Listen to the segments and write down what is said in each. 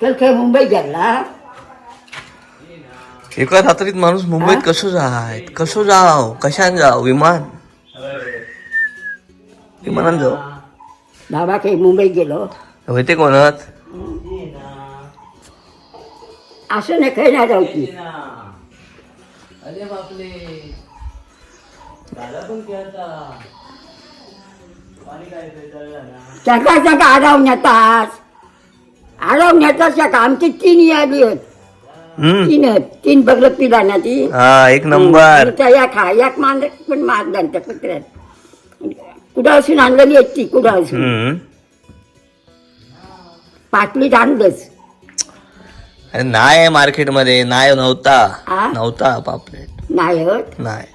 तर खंय मुंबई गेला. एका रात्रीत माणूस मुंबईत कसं जायत कसं जाव? कशान जाव? विमान? विमानान जाव बाबा काही मुंबई गेलो. होते कोणात? असं नाही खंय ना जाऊची अरे बापले दादा पण खेळता. येतात सकाळ आमची तीन यादी आहेत. हम्म. तीन आहेत. तीन बघलं पिला ना ती हा एक नंबर. त्या या खा एक मान पण मारला त्या कुत्र्यात. कुठं असून आणलेली आहेत ती कुठं असून हम्म. पाटलीत आणलंच. अरे नाही मार्केटमध्ये नाही नव्हता. हा? नव्हता पापलेट. नाही होत? नाही.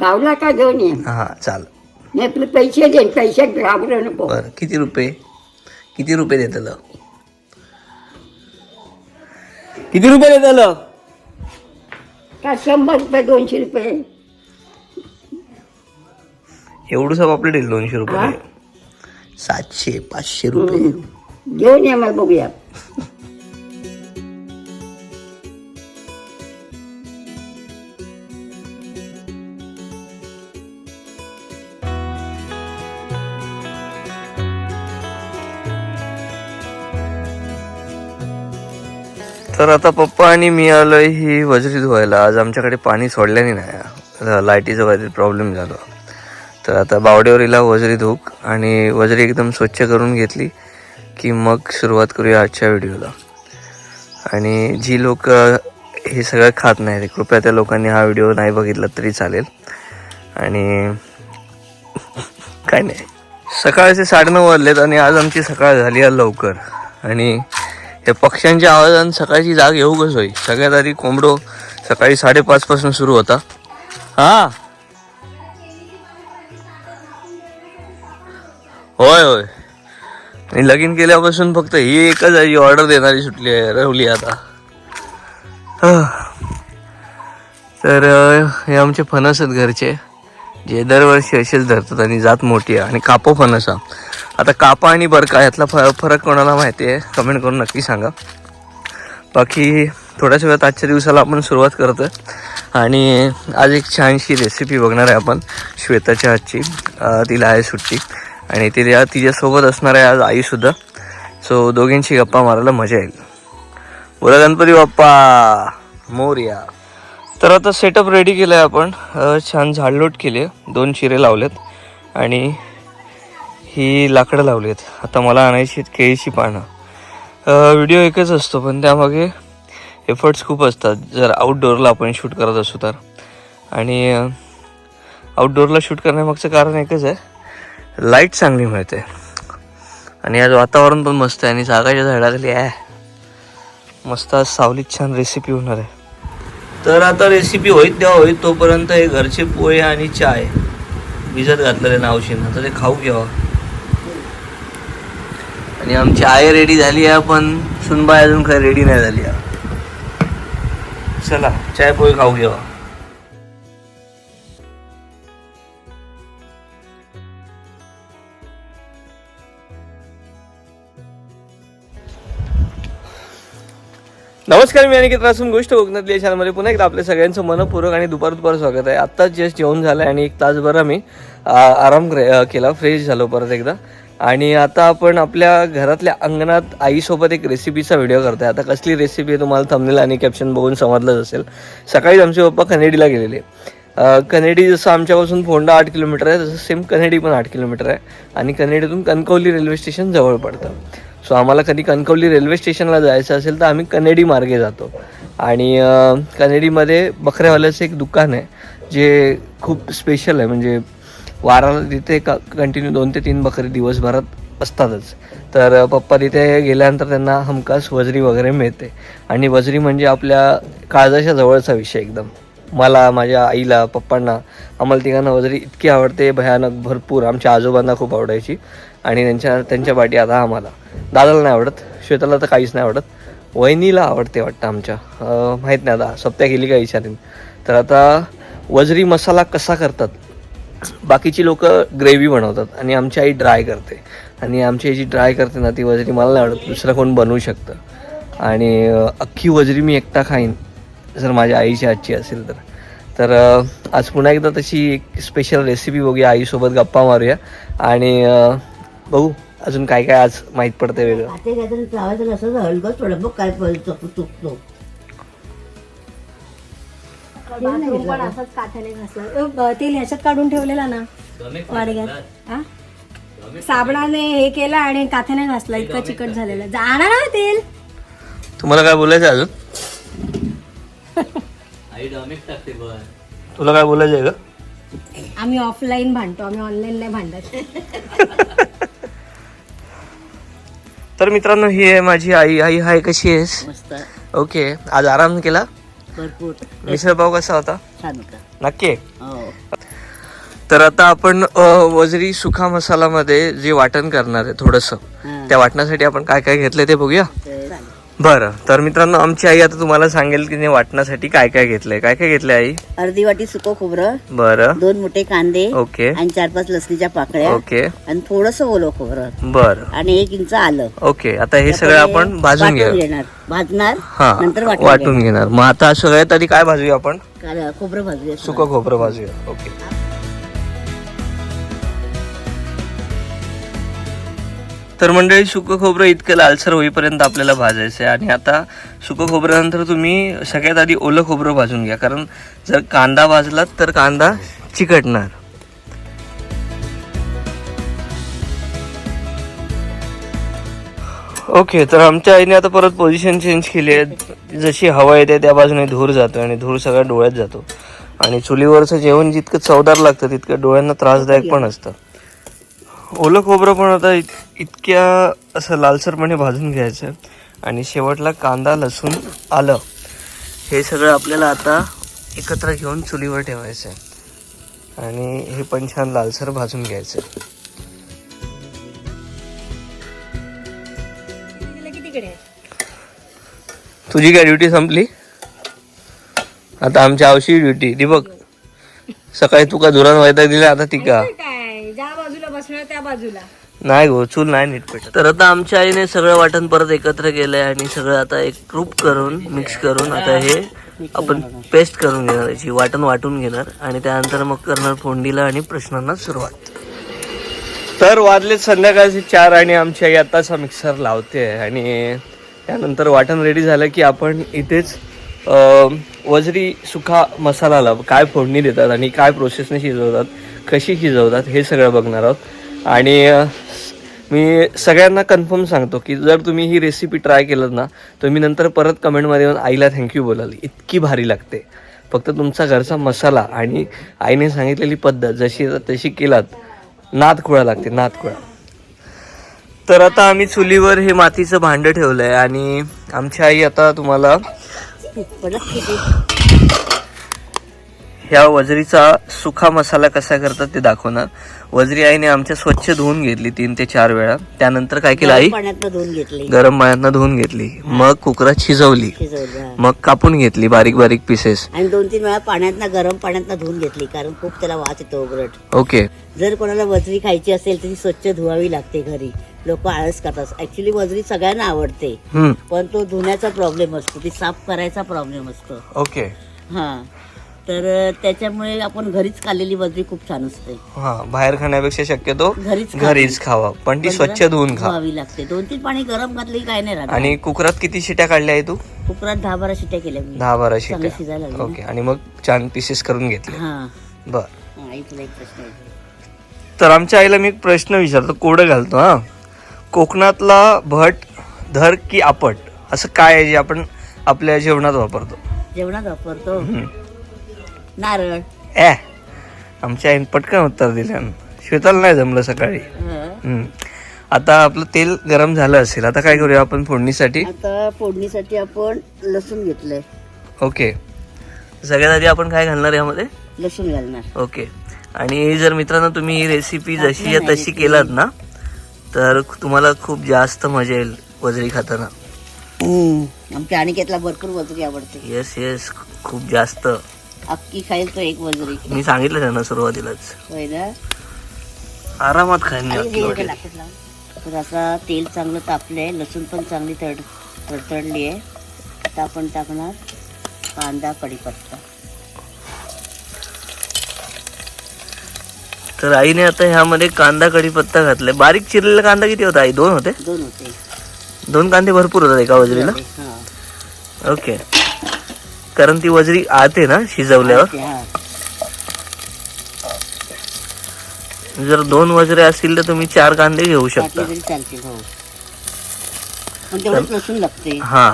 गावला का घेऊन ये? हा चाल. मी आपले पैसे दे पैसे घाबरू नको. बर किती रुपये? किती रुपये देतलं? किती रुपये देतलं का शंभर रुपये दोनशे रुपये? एवढंच पापलेट येईल दोनशे? रुपये. सातशे पाचशे रुपये. घेऊन ये मग बघूया. तर आता पप्पा आणि मी आलोय ही वजरी धुवायला. आज आमच्याकडे पाणी सोडल्याने नाही. लाईटीचा काहीतरी प्रॉब्लेम झाला. तर आता बावडेवरीला वजरी धूक आणि वजरी एकदम स्वच्छ करून घेतली की मग सुरुवात करूया आजच्या व्हिडिओला. आणि जी लोक हे सगळं खात नाही कृपया त्या लोकांनी हा व्हिडिओ नाही बघितला तरी चालेल. आणि काय नाही. सकाळचे साडेनऊ वाजलेत आणि आज आमची सकाळ झाली आहे लवकर. आणि या पक्ष्यांच्या आवाजानं सकाळची जाग येऊ कसं होई. सगळ्यात आधी कोंबडो सकाळी साडेपाच पासून सुरू होता. हा? होय होय. आणि लगीन केल्यापासून फक्त ही एकच आहे ऑर्डर देणारी सुटली आहे रवली आता. तर हे आमचे फणस आहेत घरचे. जे दरवर्षी असेच धरतात आणि जात मोठी आहे आणि कापो पण असा. आता कापा आणि बरका यातला फ फरक कोणाला माहिती आहे? कमेंट करून नक्की सांगा. बाकी थोड्याच वेळात आजच्या दिवसाला आपण सुरुवात करतो आणि आज एक छानशी रेसिपी बघणार आहे आपण. श्वेताच्या हातची. तिला आहे सुट्टी. आणि तिला तिच्यासोबत असणार आहे आज आईसुद्धा सो दोघींची गप्पा मारायला मजा येईल. बोला गणपती बाप्पा. मोर्या. तर आता सेटअप रेडी केलं आहे आपण छान झाडलोट केली. आहे दोन चिरे लावलेत. आणि ही लाकडं लावली आहेत आता मला आणायची आहेत केळीची पानं. व्हिडिओ एकच असतो पण त्यामागे एफर्ट्स खूप असतात. जर आउटडोअरला आपण शूट करत असू तर. आणि आउटडोअरला शूट करण्यामागचं कारण एकच आहे. लाइट चांगली मिळते. आणि आज वातावरण पण मस्त आहे. आणि सागाच्या झाडाखाली आहे मस्त आज सावलीत छान रेसिपी होणार आहे. तर आता रेसिपी होईत तेव्हा होईत तोपर्यंत हे घरचे पोहे आणि चाय. भिजत घातलेले नावशीन आता ते खाऊ घ्यावा. आणि आमची आई रेडी झाली आहे पण सुनबाई अजून काही रेडी नाही झाली आहे. चला चाय पोहे खाऊ घ्यावा. नमस्कार मी अनिकेत रासून गोष्ट कोकणातली या चॅनलमध्ये पुन्हा एकदा आपल्या सगळ्यांचं मनपूर्वक आणि दुपार दुपार स्वागत आहे. आत्ताच जस्ट जेवण झालं आणि एक तासभर आम्ही आराम केला. फ्रेश झालो परत एकदा. आणि आता आपण आपल्या घरातल्या अंगणात आईसोबत एक रेसिपीचा व्हिडिओ करतोय. आता कसली रेसिपी आहे तुम्हाला थंबनेल आणि कॅप्शन बघून समजलंच असेल. सकाळीच आमचे पप्पा कनेडीला गेलेले. कनेडी जसं आमच्यापासून फोंडा आठ किलोमीटर आहे तसं सेम कनेडी पण आठ किलोमीटर आहे. आणि कनेडीतून कणकवली रेल्वे स्टेशन जवळ पडतं. सो आम्हाला कधी कणकवली रेल्वे स्टेशनला जायचं असेल तर आम्ही कनेडी मार्गे जातो. आणि कनेडीमध्ये बकऱ्यावाल्याचं एक दुकान आहे जे खूप स्पेशल आहे. म्हणजे वाराला तिथे क कंटिन्यू दोन ते तीन बकरी दिवसभरात असतातच. तर पप्पा तिथे गेल्यानंतर त्यांना हमखास वजरी वगैरे मिळते. आणि वजरी म्हणजे आपल्या काळजाच्या जवळचा विषय एकदम. मला माझ्या आईला पप्पांना आम्हाला तिघांना वजरी इतकी आवडते भयानक भरपूर. आमच्या आजोबांना खूप आवडायची. आणि त्यांच्या त्यांच्या पाठी आता आम्हाला. दादाला नाही आवडत श्वेताला तर काहीच नाही आवडत. वहिनीला आवडते वाटतं आमच्या. माहीत नाही आता सप्त्या केली का विचारेन तर आता वजरी मसाला कसा करतात? बाकीची लोक ग्रेव्ही बनवतात आणि आमची आई ड्राय करते. आणि आमची आई जी ड्राय करते ना ती वजरी मला नाही आवडत दुसरं कोण बनवू शकतं. आणि अख्खी वजरी मी एकटा खाईन जर माझ्या आईची आजची असेल तर. तर आज पुन्हा एकदा तशी एक स्पेशल रेसिपी बघूया आईसोबत गप्पा मारूया. आणि बघू अजून काय काय आज माहीत पडतं वेगळं. आता काहीतरी लावायचं असं हलगं थोडं बघ काय पळतो चुकतो बाथरूम पण असंच काथ्याने घासलं. अ, ब- तेल ह्याच्यात काढून ठेवलेला ना? वाडग्यात. हा? साबणाने हे केलं आणि काथ्याने घासला इतका चिकट झालेला. जाणार ना तेल? तुम्हाला काय बोलायचं अजून? तुला काय बोलायचं आहे का आम्ही ऑफलाईन भांडतो आम्ही ऑनलाईन नाही भांडत. तर मित्रांनो ही आहे माझी आई. आई हाय कशी आहेस? मस्त ओके. आज आराम केला? भरपूर. मिसळ पाव कसा होता? छान होता. नक्की? हो. तर आता आपण अ, वजरी सुखा मसालामध्ये जे वाटण करणार आहे थोडस हा. त्या वाटण्यासाठी आपण काय काय घेतलंय ते बघूया. बरं तर मित्रांनो आमची आई आता तुम्हाला सांगेल की तिने वाटण्यासाठी काय काय घेतलंय. काय काय घेतलंय आई? अर्धी वाटी सुकं खोबरं बरं. दोन मोठे कांदे ओके. आणि चार पाच लसणीच्या पाकळ्या ओके. आणि थोडस ओलं खोबरं. बरं. आणि एक इंच आलं. ओके आता हे सगळं आपण भाजून घेऊ घेणार. भाजणार हा नंतर वाटून घेणार. मग आता सगळ्यात आधी काय भाजूया आपण. खोबरं भाजूया. सुकं खोबरं भाजूया. ओके. तर मंडळी सुकं खोबरं इतकं लालसर होईपर्यंत आपल्याला भाजायचं आहे आणि आता सुकं खोबऱ्यानंतर तुम्ही सगळ्यात आधी ओलं खोबरं भाजून घ्या. कारण जर कांदा भाजलात तर कांदा चिकटणार. ओके तर आमच्या आईने आता परत पोझिशन चेंज केली आहे. जशी हवा येते त्या बाजूने धूर जातो आणि धूर सगळ्या डोळ्यात जातो. आणि चुलीवरचं जेवण जितकं चवदार लागतं तितकं डोळ्यांना त्रासदायक पण असतं. ओलं खोबरं पण आता इत इतक्या असं लालसरपणे भाजून घ्यायचं. आणि शेवटला कांदा लसूण आलं. हे सगळं आपल्याला आता एकत्र घेऊन चुलीवर ठेवायचं आहे आणि हे पण छान लालसर भाजून घ्यायचं तुझी काय ड्युटी संपली? आता आमच्या आवशी ड्युटी ती बघ. सकाळी तू का धुरण व्हायला दिला आता ती का? बसणार त्या बाजूला. नाही गो चूल नाही नीट पेट तर आता आमच्या आईने सगळं वाटण परत एकत्र केलंय आणि सगळं आता एक ग्रुप करून मिक्स करून आता हे आपण पेस्ट करून घेणार याची वाटण वाटून घेणार आणि त्यानंतर मग करणार फोंडीला आणि प्रश्नांना सुरुवात. तर वाजले संध्याकाळचे चार आणि आमची आई आताच हा मिक्सर लावते आणि त्यानंतर वाटण रेडी झालं की आपण इथेच वजरी सुखा मसालाला काय फोडणी देतात आणि काय प्रोसेसने शिजवतात कशी शिजवतात हे सगळं बघणार आहोत. आणि मी सगळ्यांना कन्फर्म सांगतो की जर तुम्ही ही रेसिपी ट्राय केलं ना तुम्ही नंतर परत कमेंटमध्ये येऊन आईला थँक्यू बोलाल. इतकी भारी लागते. फक्त तुमचा घरचा मसाला आणि आईने सांगितलेली पद्धत जशी तशी केलात नाद खुळा लागते नाद खुळा तर आता आम्ही चुलीवर हे मातीचं भांडं ठेवलं आहे आणि आमची आई आता तुम्हाला ह्या वजरीचा सुखा मसाला कसा करतात ते दाखवणार. वजरी आईने आमच्या स्वच्छ धुवून घेतली तीन ते चार वेळा. त्यानंतर काय केलं आई? पाण्यात धुवून घेतली. गरम पाण्यातनं धुवून घेतली. मग कुकरात शिजवली. मग कापून घेतली बारीक बारीक पीसेस आणि दोन तीन वेळा पाण्यातनं गरम पाण्यातनं धुवून घेतली कारण खूप त्याला वास येतो उघडट ओके. जर कोणाला वजरी खायची असेल तर ती स्वच्छ धुवावी लागते घरी. लोक आळस करतात. ऍक्च्युली वजरी सगळ्यांना आवडते. पण तो धुण्याचा प्रॉब्लेम असतो. ती साफ करायचा प्रॉब्लेम असतो. ओके. हा. तर त्याच्यामुळे आपण घरीच खाल्लेली वजरी खूप छान असते. हा बाहेर खाण्यापेक्षा शक्यतो घरीच खा. घरीच खावा पण ती स्वच्छ धुवून खा. धुवावी लागते. दोन तीन पाणी गरम घातली काय नाही राहत. आणि कुकरात किती शिट्या काढल्या आहे तू? कुकरात दहा बारा शिट्या केल्या मी. दहा बारा चांगलं शिजायला शिट्या लागलं. ओके आणि मग छान पीसेस करून घेतले. हा. बर. हा, आई तुला एक प्रश्न विचारतो. तर आमच्या आईला मी एक प्रश्न विचारतो कोडं घालतो हा. कोकणातला भट धर की आपट असं काय आहे जे आपण आपल्या जेवणात वापरतो? जेवणात वापरतो? हम्म. नारळ. ए आमच्या आईने पटकन उत्तर दिलं. श्वेताला नाही जमलं सकाळी. हा. आता आपलं तेल गरम झालं असेल आता काय करूया आपण फोडणीसाठी? आता फोडणीसाठी आपण लसूण घेतलंय. ओके. सगळ्यात आधी आपण काय घालणार यामध्ये? लसूण घालणार. ओके. आणि जर मित्रांनो तुम्ही ही रेसिपी जशी आहे तशी केलात ना तर तुम्हाला खूप जास्त मजा येईल वजरी खाताना. आमच्या अनिकेतला भरपूर वजरी आवडते. येस येस खूप जास्त. अक्की खाईल तो एक वजरी मी सांगितलं त्यांना सुरुवातीलाच. होय ना? आरामात खाईन मी. तर आता तेल चांगलं तापलंय लसूण पण चांगली तड तडतडली आहे. आता आपण टाकणार कांदा कढीपत्ता. तर आईने आता ह्यामध्ये कांदा कढीपत्ता घातलाय. बारीक चिरलेला कांदा किती होता आई? दोन होते? दोन होते. दोन कांदे भरपूर होतात एका वजरीला ओके. कारण ती वजरी आते ना शिजवल्यावर. जर दोन वजरे असतील तर तुम्ही चार कांदे घेऊ शकता. हो. हा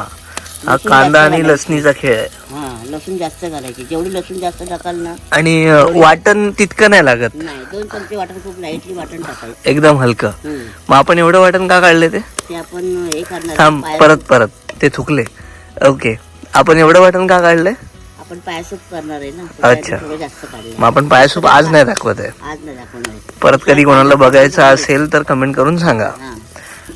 हा कांदा आणि. लसणीचा खेळ आहे. लसूण जास्त घालायची. जेवढी लसूण जास्त टाकाल ना आणि वाटण तितकं नाही लागत. नाही दोन चमचे वाटण खूप लाईटली वाटण टाकायचं. एकदम हलकं. मग आपण एवढं वाटण का काढले ते? आपण हे थांब परत परत. ते थुकले. ओके. आपण एवढं वाटण का काढलंय? आपण पायासूप करणार आहे ना. अच्छा. त्यासाठी थोडं जास्त काढलं मग आपण पायासूप आज नाही दाखवत आहे. आज नाही दाखवणार परत कधी कोणाला बघायचं असेल तर कमेंट करून सांगा. हा.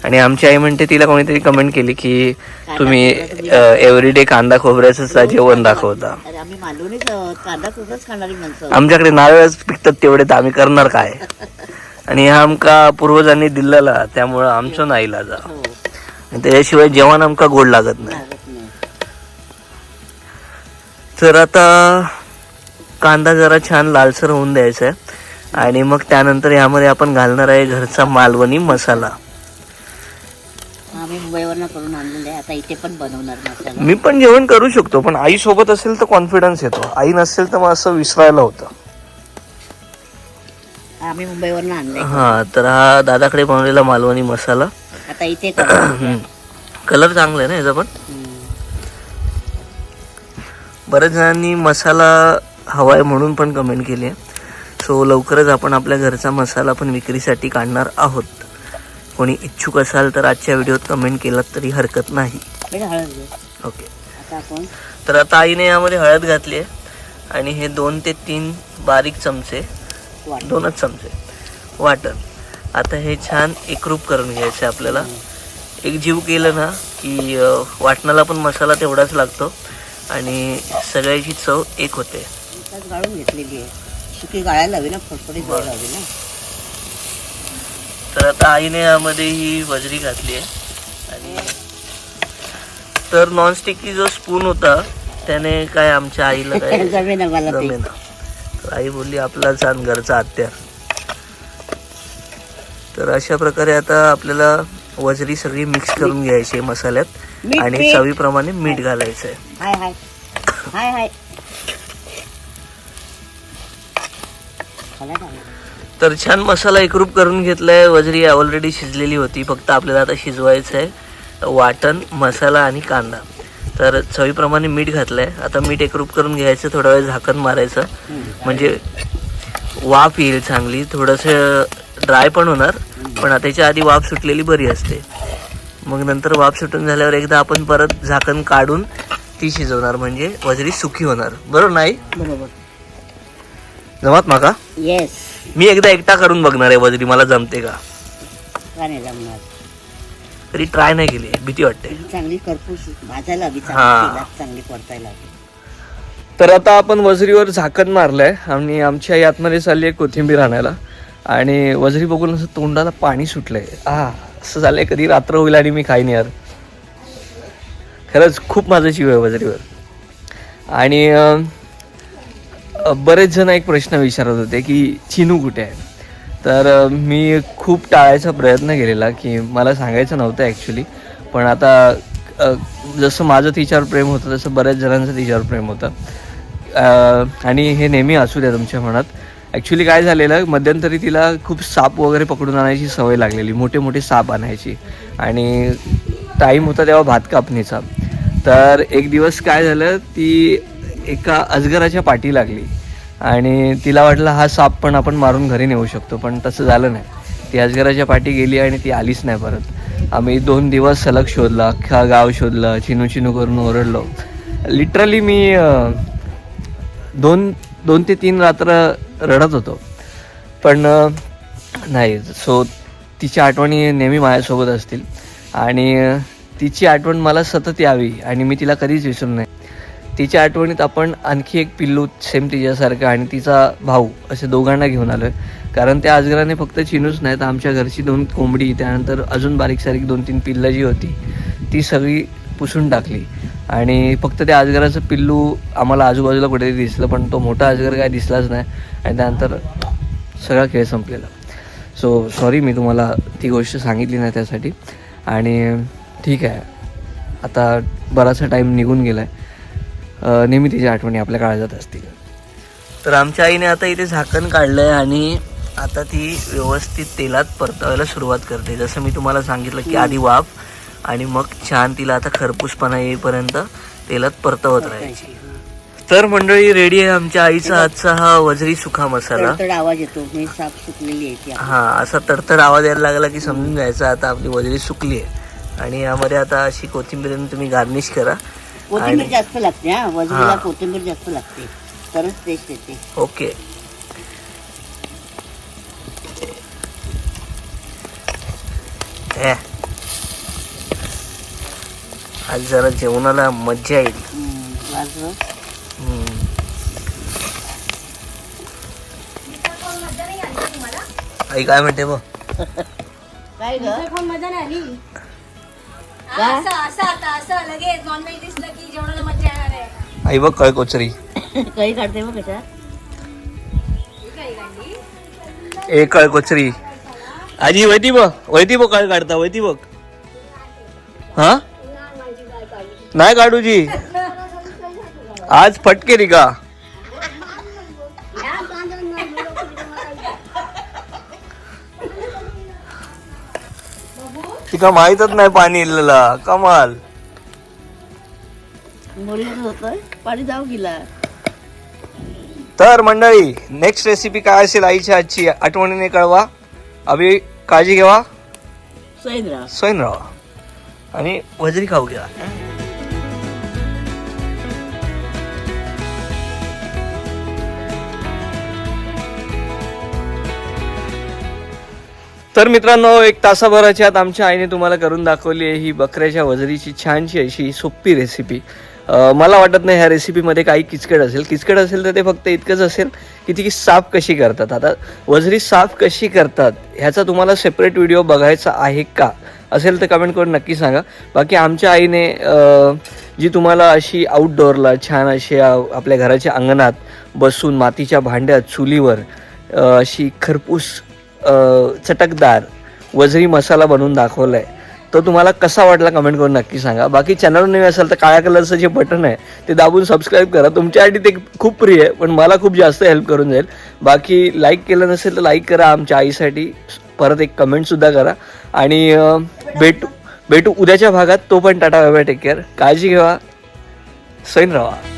आणि आमची आई म्हणते तिला कोणीतरी कमेंट केली की तुम्ही एव्हरीडे कांदा खोबऱ्याचं जेवण दाखवता. अरे आम्ही मालवणीच आहोत. कांदा खूपच खाणारी माणसं. आहोत. आमच्याकडे नारळच पिकतात तेवढे तर आम्ही करणार काय? आणि हा आमका पूर्वजांनी दिलेला त्यामुळं आमचं नाही लाजा हो. आणि त्याच्याशिवाय जेवण आमका गोड लागत नाही. लागत नाही. तर आता कांदा जरा छान लालसर होऊन द्यायचा आहे. आणि मग त्यानंतर यामध्ये आपण घालणार आहे घरचा मालवणी मसाला. आम्ही मुंबईवरनं करून आणलेलं आहे. आता इथे पण बनवणार मसाला. मी पण जेवण करू शकतो पण आई सोबत असेल तर कॉन्फिडन्स येतो. आई नसेल तर मग असं विसरायला होतं. आम्ही मुंबईवरनं आणलंय. हा तर हा दादाकडे बनवलेला मालवणी मसाला. आता इथे. कलर चांगला आहे ना याचा पण. बऱ्याच जणांनी मसाला हवाय म्हणून पण कमेंट केली आहे सो लवकरच आपण आपल्या घरचा मसाला पण विक्रीसाठी काढणार आहोत. कोणी इच्छुक असाल तर आजच्या व्हिडिओत कमेंट केलात तरी हरकत नाही. ओके तर आता आईने यामध्ये हळद घातली आहे आणि हे दोन ते तीन बारीक चमचे दोनच चमचे वाटण. आता हे छान एकरूप करून घ्यायचं आहे आपल्याला. एक जीव केलं ना की वाटणाला पण मसाला तेवढाच लागतो. आणि सगळ्याची चव एक होते. त्यात गाळून घेतलेली आहे. सुकी गाळायला हवी ना फडफडीत गाळायला हवी ना. तर आता आईने यामध्ये ही वजरी घातली आहे. आणि तर नॉनस्टिकची जो स्पून होता त्याने काय आमच्या आईला काय जमेना मला ते. जमेना. तर आई बोलली आपला छान घरचा हत्यार तर अशा प्रकारे आता आपल्याला वजरी सगळी मिक्स करून घ्यायची आहे मसाल्यात. मीठ, आणि मीठ. चवीप्रमाणे मीठ घालायचं आहे हाय हाय. हाय हाय. खाला का? तर छान मसाला एकरूप करून घेतलाय. वजरी ऑलरेडी शिजलेली होती. फक्त आपल्याला आता शिजवायचं आहे वाटण मसाला आणि कांदा. तर चवीप्रमाणे मीठ घातलंय. आता मीठ एकरूप करून घ्यायचं. थोडा वेळ झाकण मारायचं. म्हणजे वाफ येईल चांगली. थोडंसं ड्राय पण होणार. पण त्याच्या आधी वाफ सुटलेली बरी असते. मग नंतर वाफ सुटून झाल्यावर एकदा आपण परत झाकण काढून ती शिजवणार म्हणजे वजरी सुकी होणार. बरोबर नाही? बरोबर. जमात माका? येस मी एकदा एकटा करून बघणार आहे वजरी मला जमते का? का नाही जमणार? तरी ट्राय नाही केली भीती वाटते. ही चांगली करपूस भाजायला हवी हा. चांगली तेलात चांगली परतायला हवी. तर आता आपण वजरीवर झाकण मारलंय आणि आमची आई आतमध्ये चालली आहे कोथिंबीर आणायला. आणि वजरी बघून असं तोंडाला पाणी सुटलंय. आ. असं झालंय कधी? रात्र होईल आणि मी खाईन यार. खरंच खूप माझं जीव आहे बाजरीवर. आणि बरेच जण एक प्रश्न विचारत होते की चिनू कुठे आहे? तर मी खूप टाळायचा प्रयत्न केलेला की मला सांगायचं नव्हतं ॲक्च्युली पण आता जसं माझं तिच्यावर प्रेम होतं तसं बऱ्याच जणांचं तिच्यावर प्रेम होतं. आणि हे नेहमी असू द्या तुमच्या मनात. ॲक्च्युली काय झालेलं मध्यंतरी तिला खूप साप वगैरे पकडून आणायची सवय लागलेली मोठे मोठे साप आणायची. आणि टाईम होता तेव्हा भात कापणीचा. तर एक दिवस काय झालं ती एका अजगराच्या पाठी लागली. आणि तिला वाटलं हा साप पण आपण मारून घरी नेऊ शकतो पण तसं झालं नाही. ती अजगराच्या पाठी गेली आणि ती आलीच नाही परत. आम्ही दोन दिवस सलग शोधला अख्खा गाव शोधलं चिनू चिनू करून ओरडलो. लिटरली मी दोन दोन ते तीन रात्र रडत होतो. पण नाही सो तिच्या आठवणी नेहमी माझ्यासोबत असतील. आणि तिची आठवण मला सतत यावी आणि मी तिला कधीच विसरू नये. तिच्या आठवणीत आपण आणखी एक पिल्लू सेम तिच्यासारखं आणि तिचा भाऊ असे दोघांना घेऊन आलो आहे कारण त्या आजगराने फक्त चिनूच नाही तर आमच्या घरची दोन कोंबडी त्यानंतर अजून बारीक सारीक दोन तीन पिल्लं जी होती ती सगळी पुसून टाकली. आणि फक्त त्या अजगराचं पिल्लू आम्हाला आजूबाजूला कुठेतरी दिसलं पण तो मोठा अजगर काय दिसलाच नाही. आणि त्यानंतर सगळा खेळ संपलेला. सो सॉरी मी तुम्हाला ती गोष्ट सांगितली नाही त्यासाठी. आणि ठीक आहे. आता बराचसा टाईम निघून गेला आहे नेहमी तिच्या आठवणी आपल्या काळजात असतील. तर आमच्या आईने आता इथे झाकण काढलं आहे आणि आता ती व्यवस्थित तेलात परतावायला सुरुवात करते. जसं मी तुम्हाला सांगितलं की आधी वाफ आणि मग छान तिला आता खरपूसपणा येईपर्यंत तेलात परतवत राहायची. तर मंडळी रेडी आहे आमच्या आईचा आजचा हा वजरी सुखा मसाला. तडतड आवाज येतो. मी साफ सुकलेली आहे ती हा असा तडतड आवाज यायला लागला की समजून जायचं. आता आपली वजरी सुकली आहे. आणि यामध्ये आता अशी कोथिंबीर तुम्ही गार्निश करा. कोथिंबीर जास्त लागते हा. कोथिंबीर जास्त लागते. तरच टेस्ट येते. ओके. आज जरा जेवणाला मज्जा येईल हम्म, वाजव. हम्म. आई काय म्हणते बघ. काय ग? मजा नाही आली. काय? असं असं आता असं लगेच नॉनव्हेज दिसलं की जेवणाला मजा येणार आहे. आई बघ कळ कोचरी. काही काढते मग कशा ए कळ कोचरी. आजी वैती बघ वैती बघ कळ काढता वैती बघ. हा? नाही काढू जी. आज फटके री का तिका माहीतच नाही पाणी इलेला कमाल. मुलीच होतं. पाणी जाऊ गेला. तर मंडळी नेक्स्ट रेसिपी काय असेल आईच्या आजची? आठवणीने कळवा. अभि काळजी घ्यावा स्वयं राहा. आणि वजरी खाऊ घ्या. तर मित्रांनो एक तासाभराच्या आत आमच्या आईने तुम्हाला करून दाखवली आहे ही बकऱ्याच्या वजरीची छानशी अशी सोपी रेसिपी मला वाटत नाही ह्या रेसिपीमध्ये काही किचकट असेल. किचकट असेल तर ते फक्त इतकंच असेल की ती साफ कशी करतात. आता वजरी साफ कशी करतात ह्याचा तुम्हाला सेपरेट व्हिडिओ बघायचा आहे का? असेल तर कमेंट करून नक्की सांगा. बाकी आमच्या आईने जी तुम्हाला अशी आउटडोअरला छान अशी आपल्या घराच्या अंगणात बसून मातीच्या भांड्यात चुलीवर अशी खरपूस चटकदार वजरी मसाला बनवून दाखवला आहे तो तुम्हाला कसा वाटला कमेंट करून नक्की सांगा. बाकी चॅनल नवी असेल तर काळ्या कलरचं जे बटन आहे ते दाबून सबस्क्राईब करा. तुमच्यासाठी ते खूप प्रिय आहे पण मला खूप जास्त हेल्प करून जाईल. बाकी लाईक केलं नसेल तर लाईक करा आमच्या आईसाठी. परत एक कमेंटसुद्धा करा. आणि भेटू भेटू उद्याच्या भागात. तो पण टाटा बाय टेक केअर काळजी घ्या सैन राहा